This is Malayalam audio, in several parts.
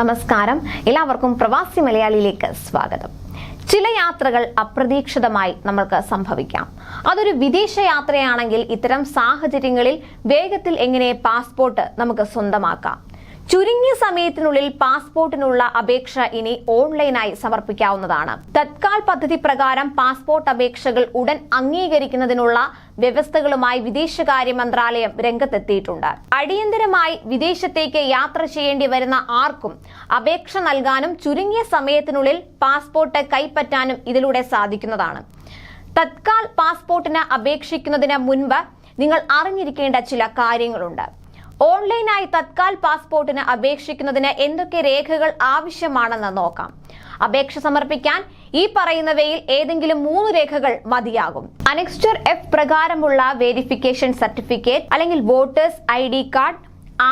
നമസ്കാരം. എല്ലാവർക്കും പ്രവാസി മലയാളിയിലേക്ക് സ്വാഗതം. ചില യാത്രകൾ അപ്രതീക്ഷിതമായി നമ്മൾക്ക് സംഭവിക്കാം. അതൊരു വിദേശ യാത്രയാണെങ്കിൽ ഇത്തരം സാഹചര്യങ്ങളിൽ വേഗത്തിൽ എങ്ങനെ പാസ്പോർട്ട് നമുക്ക് സ്വന്തമാക്കാം? ചുരുങ്ങിയ സമയത്തിനുള്ളിൽ പാസ്പോർട്ടിനുള്ള അപേക്ഷ ഇനി ഓൺലൈനായി സമർപ്പിക്കാവുന്നതാണ്. തത്കാൽ പദ്ധതി പ്രകാരം പാസ്പോർട്ട് അപേക്ഷകൾ ഉടൻ അംഗീകരിക്കുന്നതിനുള്ള വ്യവസ്ഥകളുമായി വിദേശകാര്യ മന്ത്രാലയം രംഗത്തെത്തിയിട്ടുണ്ട്. അടിയന്തരമായി വിദേശത്തേക്ക് യാത്ര ചെയ്യേണ്ടി വരുന്ന ആർക്കും അപേക്ഷ നൽകാനും ചുരുങ്ങിയ സമയത്തിനുള്ളിൽ പാസ്പോർട്ട് കൈപ്പറ്റാനും ഇതിലൂടെ സാധിക്കുന്നതാണ്. തത്കാൽ പാസ്പോർട്ടിന് അപേക്ഷിക്കുന്നതിന് മുൻപ് നിങ്ങൾ അറിഞ്ഞിരിക്കേണ്ട ചില കാര്യങ്ങളുണ്ട്. ഓൺലൈനായി തത്കാൽ പാസ്പോർട്ടിന് അപേക്ഷിക്കുന്നതിന് എന്തൊക്കെ രേഖകൾ ആവശ്യമാണെന്ന് നോക്കാം. അപേക്ഷ സമർപ്പിക്കാൻ ഈ പറയുന്നവയിൽ ഏതെങ്കിലും മൂന്ന് രേഖകൾ മതിയാകും. അനെക്സ്റ്റർ എഫ് പ്രകാരമുള്ള വെരിഫിക്കേഷൻ സർട്ടിഫിക്കറ്റ് അല്ലെങ്കിൽ voters I D card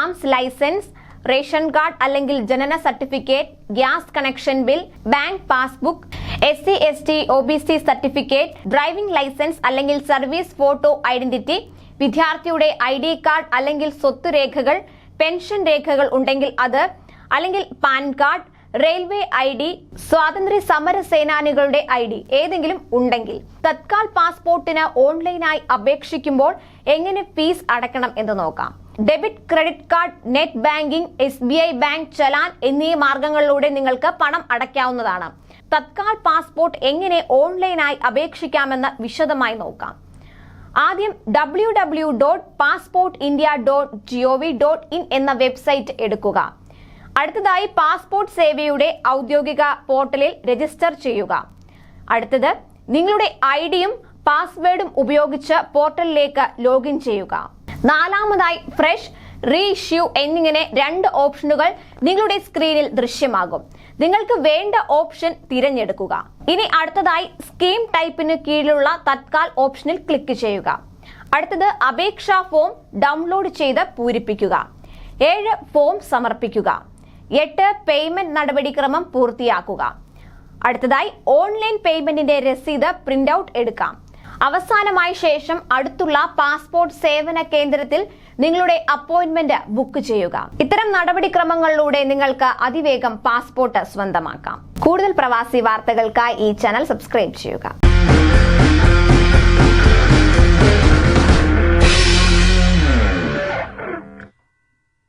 arms licence ration card അല്ലെങ്കിൽ ജനന certificate gas connection bill bank passbook S C S T O B C certificate driving licence അല്ലെങ്കിൽ സർവീസ് ഫോട്ടോ ഐഡന്റിറ്റി വിദ്യാർത്ഥിയുടെ ഐ ഡി കാർഡ് അല്ലെങ്കിൽ സ്വത്ത് രേഖകൾ പെൻഷൻ രേഖകൾ ഉണ്ടെങ്കിൽ അത് അല്ലെങ്കിൽ PAN card railway I D സ്വാതന്ത്ര്യ സമര സേനാനികളുടെ ഐ ഡി ഏതെങ്കിലും ഉണ്ടെങ്കിൽ തത്കാൽ പാസ്പോർട്ടിന് ഓൺലൈനായി അപേക്ഷിക്കുമ്പോൾ എങ്ങനെ ഫീസ് അടക്കണം എന്ന് നോക്കാം. Debit credit card net banking S B I bank challan എന്നീ മാർഗങ്ങളിലൂടെ നിങ്ങൾക്ക് പണം അടയ്ക്കാവുന്നതാണ്. തത്കാൽ പാസ്പോർട്ട് എങ്ങനെ ഓൺലൈനായി അപേക്ഷിക്കാമെന്ന് വിശദമായി നോക്കാം. ആദ്യം W W dot passport India dot G O V dot in എന്ന വെബ്സൈറ്റ് എടുക്കുക. അടുത്തതായി പാസ്പോർട്ട് സേവയുടെ ഔദ്യോഗിക പോർട്ടലിൽ രജിസ്റ്റർ ചെയ്യുക. അടുത്തത് നിങ്ങളുടെ ഐ ഡിയും പാസ്വേഡും ഉപയോഗിച്ച് പോർട്ടലിലേക്ക് ലോഗിൻ ചെയ്യുക. നാലാമതായി ഫ്രഷ് റീ ഇഷ്യൂ എന്നിങ്ങനെ രണ്ട് ഓപ്ഷനുകൾ നിങ്ങളുടെ സ്ക്രീനിൽ ദൃശ്യമാകും. നിങ്ങൾക്ക് വേണ്ട ഓപ്ഷൻ തിരഞ്ഞെടുക്കുക. ഇനി അടുത്തതായി സ്കീം ടൈപ്പിന് കീഴിലുള്ള തത്കാൽ ഓപ്ഷനിൽ ക്ലിക്ക് ചെയ്യുക. അടുത്തത് അപേക്ഷാ ഫോം ഡൗൺലോഡ് ചെയ്ത് പൂരിപ്പിക്കുക. ഏഴ് ഫോം സമർപ്പിക്കുക. എട്ട് പേയ്മെന്റ് നടപടിക്രമം പൂർത്തിയാക്കുക. അടുത്തതായി ഓൺലൈൻ പേയ്മെന്റിന്റെ രസീത് പ്രിന്റ് ഔട്ട് എടുക്കാം. അവസാനമായ ശേഷം അടുത്തുള്ള പാസ്പോർട്ട് സേവന കേന്ദ്രത്തിൽ നിങ്ങളുടെ അപ്പോയിന്റ്മെന്റ് ബുക്ക് ചെയ്യുക. ഇത്തരം നടപടിക്രമങ്ങളിലൂടെ നിങ്ങൾക്ക് അതിവേഗം പാസ്പോർട്ട് സ്വന്തമാക്കാം. കൂടുതൽ പ്രവാസി വാർത്തകൾക്കായി ഈ ചാനൽ സബ്സ്ക്രൈബ് ചെയ്യുക.